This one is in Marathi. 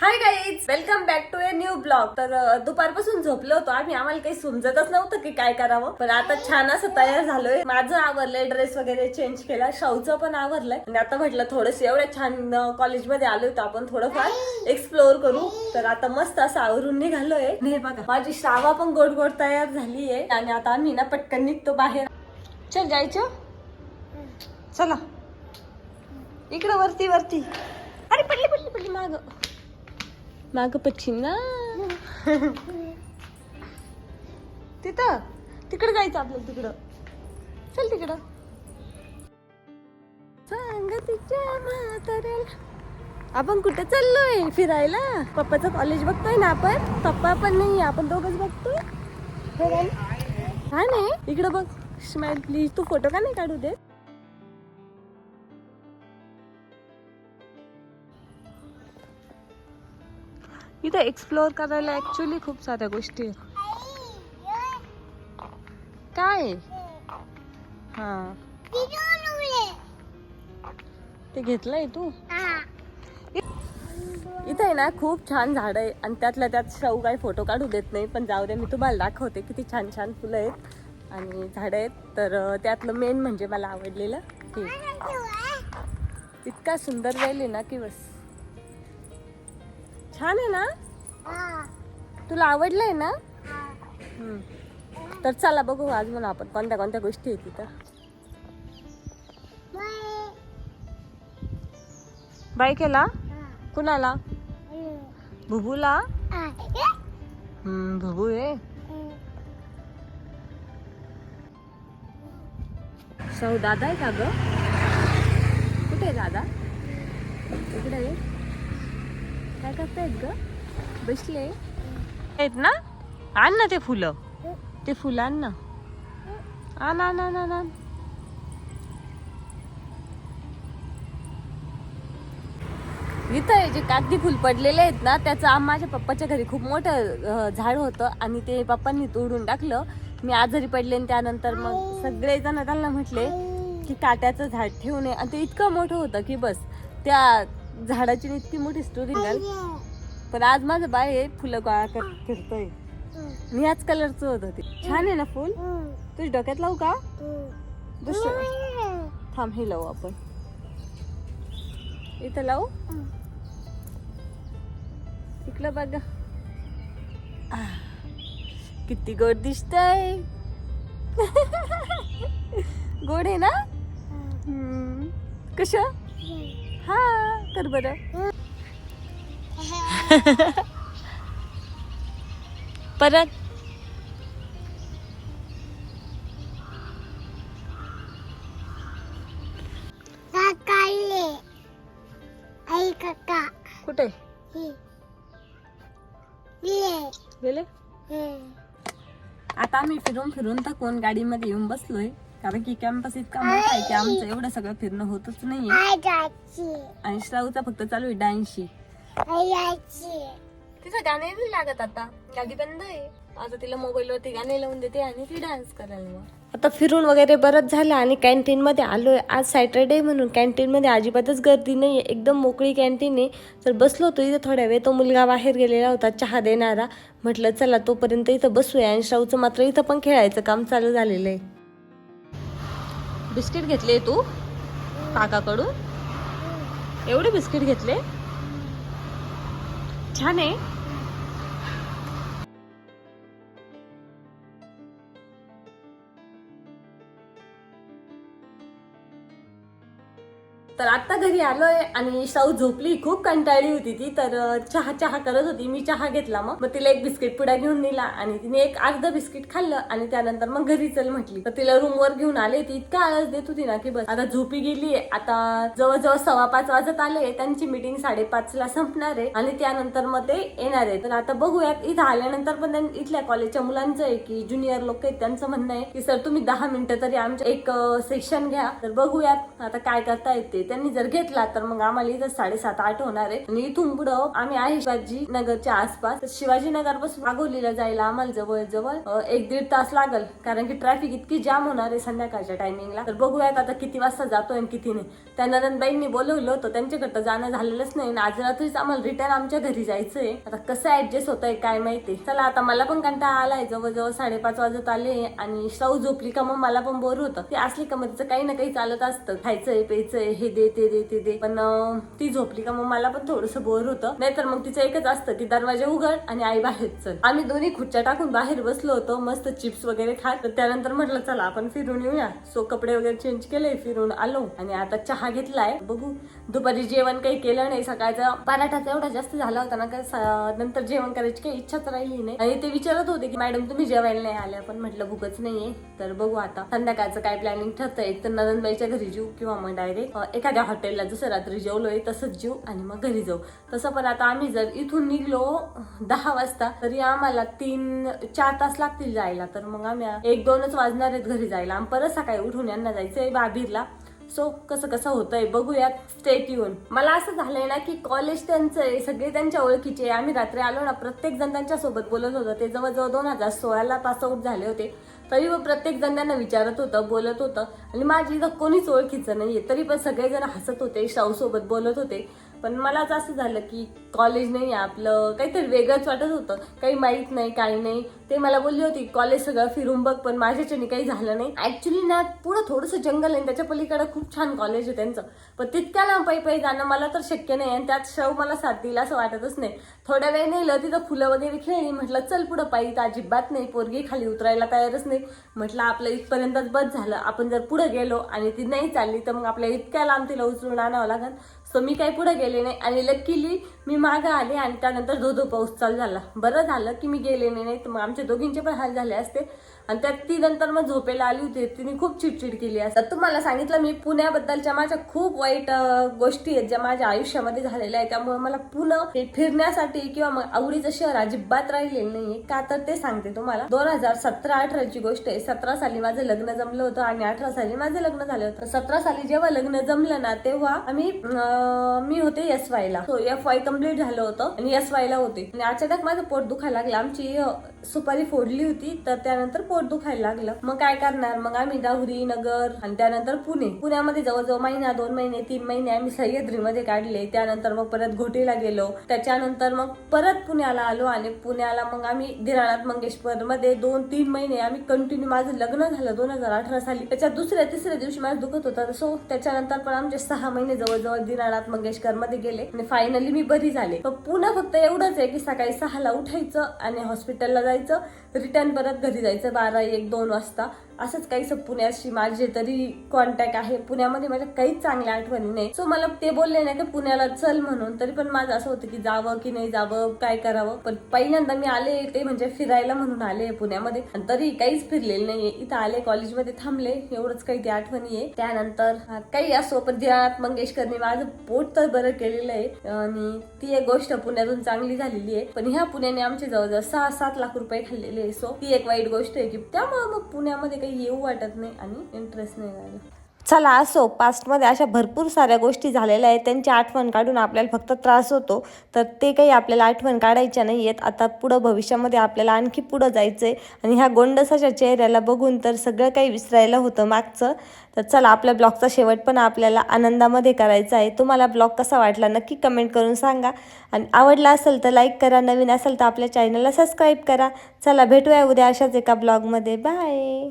Hi guys welcome back to a new blog तर दुपारपासून झोपलो होतो आम्ही. आम्हाला काही समजतच नव्हतं की काय करावं. पण आता छान असं तयार झालोय. माझं आवरलंय ड्रेस वगैरे चेंज केला. शाऊचं पण आवरलंय. आणि आता म्हटलं थोडस एवढ्या छान कॉलेजमध्ये आलो होतो आपण थोडंफार. एक्सप्लोअर करू. तर आता मस्त असं आवरून निघालोय. बघा माझी श्रावा पण गोड गोड तयार झालीये. आणि आता आम्ही ना पटकन निघतो बाहेर. चल जायचं? चला. इकडं वरती वरती. अरे पडली पडली पडली माग. माग पक्षी ना? तिथं? तिकडं जायचं आपल्याला तिकडं. चल तिकडं. सांग तिच्या म्हाताऱ्याला. आपण कुठे चाललोय? फिरायला? पप्पाचं कॉलेज बघतोय ना आपण? पप्पा पण नाही आपण दोघच बघतोय. हा नाही? इकडं बघ स्माइल प्लीज तू फोटो का नाही काढू दे इथं एक्सप्लोअर करायला ऍक्च्युली खूप साऱ्या गोष्टी आहेत. काय? हा. ते घेतलंय तू? इथे आहे ना खूप छान झाड आहे. आणि त्यातल्या त्यात शाहू काही फोटो काढू देत नाही पण जाऊ दे मी तुम्हाला दाखवते किती छान छान फुलं आहेत आणि झाडं आहेत. तर त्यातलं मेन म्हणजे मला आवडलेलं हे. इतका सुंदर वेल आहे ना की बस. छान आहे ना? तुला आवडलंय ना. तर चला बघू आज म्हणून आपण कोणत्या कोणत्या गोष्टी आहेत तिथं. बाय केला? कुणाला? भुबूला भुबू आहे. शाहू दादा आहे का ग? कुठे आहे दादा? इकडे आहे काय करतायत ग? बसले. आहेत ना? आण ना ते फुलं. ते फुलं आण ना. आण आण आण आण आण. इथं हे जे कागदी फुल पडलेले आहेत ना त्याचं आम- माझ्या पप्पाच्या घरी खूप मोठं झाड होतं आणि ते पप्पांनी तोडून टाकलं. मी आजारी पडले आणि त्यानंतर मग सगळे जण त्यांना म्हटले की काट्याचं झाड ठेवू नये. आणि ते इतकं मोठं होतं की बस त्या झाडाची इतकी मोठी स्टोरी घाल पण आज माझं बाय आहे, फुलं गोळा कर फिरतोय मी ह्याच कलरचं होतं ते छान आहे ना फुल? तुझ्या डोक्यात लावू का? दुसरं थांब हे लावू आपण. इथं लावू? इकडं बघा. किती गोड दिसतय. गोड आहे ना. कश? हा कर बर. परत. आई काका. कुठे? गेले. आता आम्ही फिरून फिरून थकून गाडीमध्ये येऊन बसलोय. कारण की कॅम्पस इतका मोठा आहे की आमचं एवढं सगळं फिरणं होतच नाहीये. जायची आणि श्राऊचा फक्त चालू आहे डान्सशी तिचं गाणे नाही लागत आता. गाडी बंद आहे. आता तिला मोबाईल वरती गाणे लावून देते आणि ती डान्स करायला मग. आता फिरून वगैरे बरंच झालं आणि कॅन्टीन मध्ये आलोय. आज सॅटरडे म्हणून कॅन्टीन मध्ये अजिबातच गर्दी नाहीये. एकदम मोकळी कॅन्टीन आहे. तर बसलो होतो इथं थोड्या वेळ. तो मुलगा बाहेर गेलेला होता चहा देणारा. म्हटलं चला तोपर्यंत इथं बसूया. आणि श्राऊचं मात्र इथं पण खेळायचं काम चालू झालेलं आहे. बिस्किट घेतले तू? काकाकडून? एवढे बिस्किट घेतले? छान आहे. तर आता घरी आलोय आणि शाऊ झोपली. खूप कंटाळली होती ती तर चहा चहा करत होती. मी चहा घेतला मग. मग तिला एक बिस्किट पुडा घेऊन दिला आणि तिने एक अर्ध बिस्किट खाल्लं आणि त्यानंतर मग घरी चल म्हटली. तर तिला रूम वर घेऊन आले. ती इतका आळस देत होती ना की बस. आता झोपी गेली आता जवळजवळ सव्वा पाच वाजत आले त्यांची मिटिंग साडेपाच ला संपणार आहे आणि त्यानंतर मग ते येणार आहे. तर आता बघूयात. इथं आल्यानंतर पण इथल्या कॉलेजच्या मुलांचं आहे की ज्युनियर लोक आहेत त्यांचं म्हणणं आहे की सर तुम्ही दहा मिनिटं तरी आमचं एक सेक्शन घ्या. तर बघूयात आता काय करता येते त्यांनी जर घेतला तर मग आम्हाला इथं साडेसात आठ होणार आहे. आणि इथून पुढं आम्ही आहे शिवाजी नगरच्या आसपास. तर शिवाजी पासून वाघोलीला जायला आम्हाला जवळ जवळ एक दीड तास लागल. कारण की ट्रॅफिक इतकी जाम होणार आहे संध्याकाळच्या टायमिंगला तर बघूयात आता किती वाजता जातोय आणि किती नाही. त्या नंदनबाईंनी बोलवलं होतं त्यांच्याकडं जाणं झालेलंच नाही. आणि आज रात्रीच आम्हाला रिटर्न आमच्या घरी जायचंय. आता कसं ऍडजस्ट होतंय काय माहिती? चला आता मला पण कंटाळा आलाय. जवळजवळ साडेपाच वाजत आले आणि शाऊ झोपली का मग मला पण बोर होतं. ते असली का मग तिचं काही ना काही चालत असतं. खायचंय प्यायचंय हे दे ते दे ते दे. पण ती झोपली का मग मला पण थोडस बोर होतं. नाहीतर मग तिचं एकच असतं की दरवाजा उघड आणि आई बाहेर चल. आम्ही दोन्ही खुर्च्या टाकून बाहेर बसलो होतो. मस्त चिप्स वगैरे खात त्यानंतर म्हटलं चला आपण फिरून येऊया. सो कपडे वगैरे चेंज केले फिरून आलो. आणि आता चहा घेतलाय. बघू दुपारी जेवण काही केलं नाही. सकाळचा पराठाचा एवढा जास्त झाला होता ना काय नंतर जेवण करायची काही इच्छाच राहिली नाही. आणि ते विचारत होते की मॅडम तुम्ही जेवायला नाही आल्या? पण म्हटलं भूकच नाहीये. तर बघू आता. संध्याकाळचं काय प्लॅनिंग ठरतंय. एक तर नंदनबाईच्या घरी जीव किंवा मग डायरेक्ट एखाद्या हॉटेलला जसं रात्री जेवलोय तसंच जेऊ आणि मग घरी जाऊ. तसं पण आता आम्ही जर इथून निघलो दहा वाजता तरी आम्हाला तीन चार तास लागतील जायला. तर मग आम्ही एक दोनच वाजणार आहेत घरी जायला. आम्ही परत सकाळी उठून यांना जायचंय बाबीरला. सो कसं कसं होतंय बघूयात स्टेट येऊन. मला असं झालंय ना की कॉलेज त्यांचं आहे सगळे त्यांच्या ओळखीचे आम्ही रात्री आलो ना प्रत्येक जण त्यांच्यासोबत बोलत होतो. ते जवळजवळ दोन हजार सोळाला पास आउट झाले होते. तरी पण प्रत्येक जण त्यांना विचारत होतं बोलत होतं. आणि माझी इथं कोणीच ओळखीचं नाहीये. तरी पण सगळेजण हसत होते शाहूसोबत बोलत होते. पण मलाच असं झालं की कॉलेज नाही आहे आपलं काहीतरी वेगळंच वाटत होतं. काही माहीत नाही काही नाही. ते मला बोलली होती कॉलेज सगळं फिरून बघ पण माझ्याच्याने काही झालं नाही. ऍक्च्युली ना पुढं थोडंसं जंगल आहे त्याच्या पलीकडे खूप छान कॉलेज आहे त्यांचं. पण तितक्या लांब पायी पायी जाणं मला तर शक्य नाही आणि त्यात शव मला साथ देईल असं वाटतच नाही. थोड्या वेळ नेलं तिथं फुलं वगैरे खेळली म्हटलं चल पुढं पायी तर अजिबात नाही पोरगी खाली उतरायला तयारच नाही. म्हटलं आपलं इथपर्यंतच बस झालं. आपण जर पुढं गेलो आणि ती नाही चालली तर मग आपल्या इतक्या लांब तिला उचलून आणावं लागेल. सो मी काही पुढे गेले नाही. आणि लकीली मी मागं आले आणि त्यानंतर धो धो पाऊस चालू झाला. बरं झालं की मी गेले नाही तर मग आमच्या दोघींचे पण हाल झाले असते. आणि त्यात ती नंतर मग झोपेला आली होती. तिने खूप चिडचिड केली. असतात तुम्हाला सांगितलं मी पुण्याबद्दलच्या माझ्या खूप वाईट गोष्टी आहेत ज्या माझ्या आयुष्यामध्ये झालेल्या आहेत. त्यामुळे मला पुणे हे फिरण्यासाठी किंवा मग आवडीचं शहर अजिबात राहिलेलं नाहीये. का तर ते सांगते तुम्हाला. दोन हजार सतरा अठराची गोष्ट आहे. सतरा साली माझं लग्न जमलं होतं आणि अठरा साली माझं लग्न झालं होतं. सतरा साली जेव्हा लग्न जमलं ना तेव्हा आम्ही मी होते एस वाय ला. एफ वाय कंप्लीट झालं होतं आणि एस वाय ला होते. आणि अचानक माझं पोट दुखायला लागलं. आमची सुपारी फोडली होती तर त्यानंतर पोट दुखायला लागलं. मग काय करणार? मग आम्ही दाहुरी नगर आणि त्यानंतर पुणे. पुण्यामध्ये जवळजवळ महिना दोन महिने तीन महिने आम्ही सह्याद्रीमध्ये काढले. त्यानंतर मग परत घोटीला गेलो. त्याच्यानंतर मग परत पुण्याला आलो आणि पुण्याला मग आम्ही दिरानाथ मंगेशकरमध्ये दोन तीन महिने आम्ही कंटिन्यू माझं लग्न झालं दोन हजार अठरा साली. त्याच्या दुसऱ्या तिसऱ्या दिवशी माझं दुखत होतं. सो त्याच्यानंतर पण आमचे सहा महिने जवळजवळ दिनानाथ मंगेशकरमध्ये गेले. आणि फायनली मी बरी झाले. पुन्हा फक्त एवढंच आहे की सकाळी सहाला उठायचं आणि हॉस्पिटलला जायचं रिटर्न परत घरी जायचं बारा एक दोन वाजता. असंच काहीच पुण्याशी माझे तरी कॉन्टॅक्ट आहे. पुण्यामध्ये माझ्या काहीच चांगल्या आठवणी नाही. सो मला ते बोलले नाही तर पुण्याला चल म्हणून. तरी पण माझं असं होतं की जावं की नाही जावं काय करावं. पण पहिल्यांदा मी आले ते म्हणजे फिरायला म्हणून आले पुण्यामध्ये. तरी काहीच फिरलेलं नाहीये. इथं आले कॉलेजमध्ये थांबले. एवढंच काही ती आठवणी आहे. त्यानंतर काही असो पण ध्यानात मंगेशकरने माझं पोट तर बरं केलेलं आहे. आणि ती एक गोष्ट पुण्यातून चांगली झालेली आहे. पण ह्या पुण्याने आमचे जवळजवळ सहा सात लाख रुपये खाल्लेले आहे. सो ती एक वाईट गोष्ट आहे की त्यामुळे मग पुण्यामध्ये काही काही येऊ वाटत नाही आणि इंटरेस्ट नाही राहिला. चला असो. पास्टमध्ये अशा भरपूर साऱ्या गोष्टी झालेल्या आहेत. त्यांची आठवण काढून आपल्याला फक्त त्रास होतो. तर ते काही आपल्याला आठवण काढायच्या नाही आहेत. आता पुढं भविष्यामध्ये आपल्याला आणखी पुढं जायचं आहे आणि ह्या गोंडसाच्या चेहऱ्याला बघून तर सगळं काही विसरायला होतं मागचं. तर चला आपल्या ब्लॉगचा शेवट पण आपल्याला आनंदामध्ये करायचा आहे. तुम्हाला ब्लॉग कसा वाटला नक्की कमेंट करून सांगा. आणि आवडला असेल तर लाईक करा. नवीन असेल तर आपल्या चॅनलला सबस्क्राईब करा. चला भेटूया उद्या अशाच एका ब्लॉगमध्ये. बाय